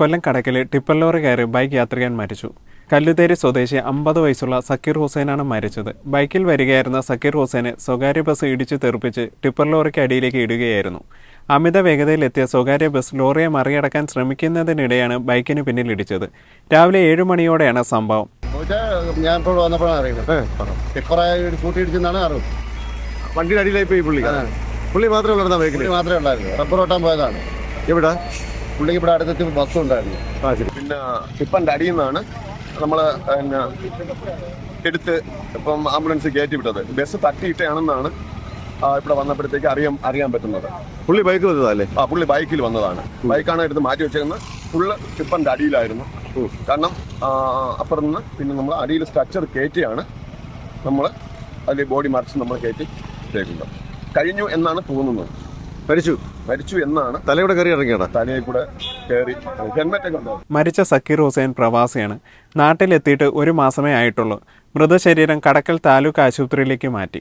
കൊല്ലം കടക്കലിൽ tipper lorry കയറി bike യാത്രികൻ മരിച്ചു. കല്ലുതേരി സ്വദേശി അമ്പത് വയസ്സുള്ള സക്കീർ ഹുസൈനാണ് മരിച്ചത്. ബൈക്കിൽ വരികയായിരുന്ന സക്കീർ ഹുസൈനെ സ്വകാര്യ ബസ് ഇടിച്ചു തെറിപ്പിച്ച് ടിപ്പർ ലോറിക്ക് അടിയിലേക്ക് ഇടുകയായിരുന്നു. അമിത വേഗതയിലെത്തിയ സ്വകാര്യ ബസ് ലോറിയെ മറികടക്കാൻ ശ്രമിക്കുന്നതിനിടെയാണ് ബൈക്കിന് പിന്നിൽ ഇടിച്ചത്. രാവിലെ ഏഴ് മണിയോടെയാണ് സംഭവം. ഞാൻ ഇപ്പോൾ വന്നപ്പോഴാണ് അറിയുന്നത്. കൂട്ടിയിടിച്ചെന്നാണ് അറിവ്. വണ്ടിയുടെ അടിയിലായി പോയി പുള്ളി. പുള്ളി മാത്രമേ ഉള്ളൂ ബൈക്കിൽ? പുള്ളി മാത്രമേ ഉണ്ടായിരുന്നു റബ്ബർ ഓട്ടാൻ പോയതാണ്. എവിടെ? പുള്ളിക്ക് ഇവിടെ അടുത്തെത്തി ബസ് ഉണ്ടായിരുന്നു. ആ ശരി. പിന്നെ ടിപ്പന്റെ അടിയിൽ നിന്നാണ് നമ്മൾ പിന്നെ എടുത്ത് ഇപ്പം ആംബുലൻസ് കയറ്റി വിട്ടത്. ബസ് തട്ടിയിട്ടാണെന്നാണ് ഇവിടെ വന്നപ്പോഴത്തേക്ക് അറിയാൻ അറിയാൻ പറ്റുന്നത്. പുള്ളി ബൈക്ക് വന്നതല്ലേ? ആ പുള്ളി ബൈക്കിൽ വന്നതാണ്. ബൈക്കാണ് എടുത്ത് മാറ്റി വെച്ചേക്കുന്നത് ഫുള്ള് ടിപ്പന്റെ അടിയിലായിരുന്നു. കാരണം അപ്പുറം നിന്ന് പിന്നെ നമ്മൾ അടിയിൽ സ്ട്രക്ചർ കയറ്റിയാണ് നമ്മൾ അതിൽ ബോഡി മറിച്ച് നമ്മൾ കയറ്റി കഴിഞ്ഞു എന്നാണ് തോന്നുന്നത്. മരിച്ചു. മരിച്ചു എന്നാണ് തലയുടെ കയറി ഇറങ്ങിയാണ് തലയിൽ കൂടെ കയറി മരിച്ച സക്കീർ ഹുസൈൻ പ്രവാസിയാണ്. നാട്ടിലെത്തിയിട്ട് ഒരു മാസമേ ആയിട്ടുള്ളൂ. മൃതശരീരം കടക്കൽ താലൂക്ക് ആശുപത്രിയിലേക്ക് മാറ്റി.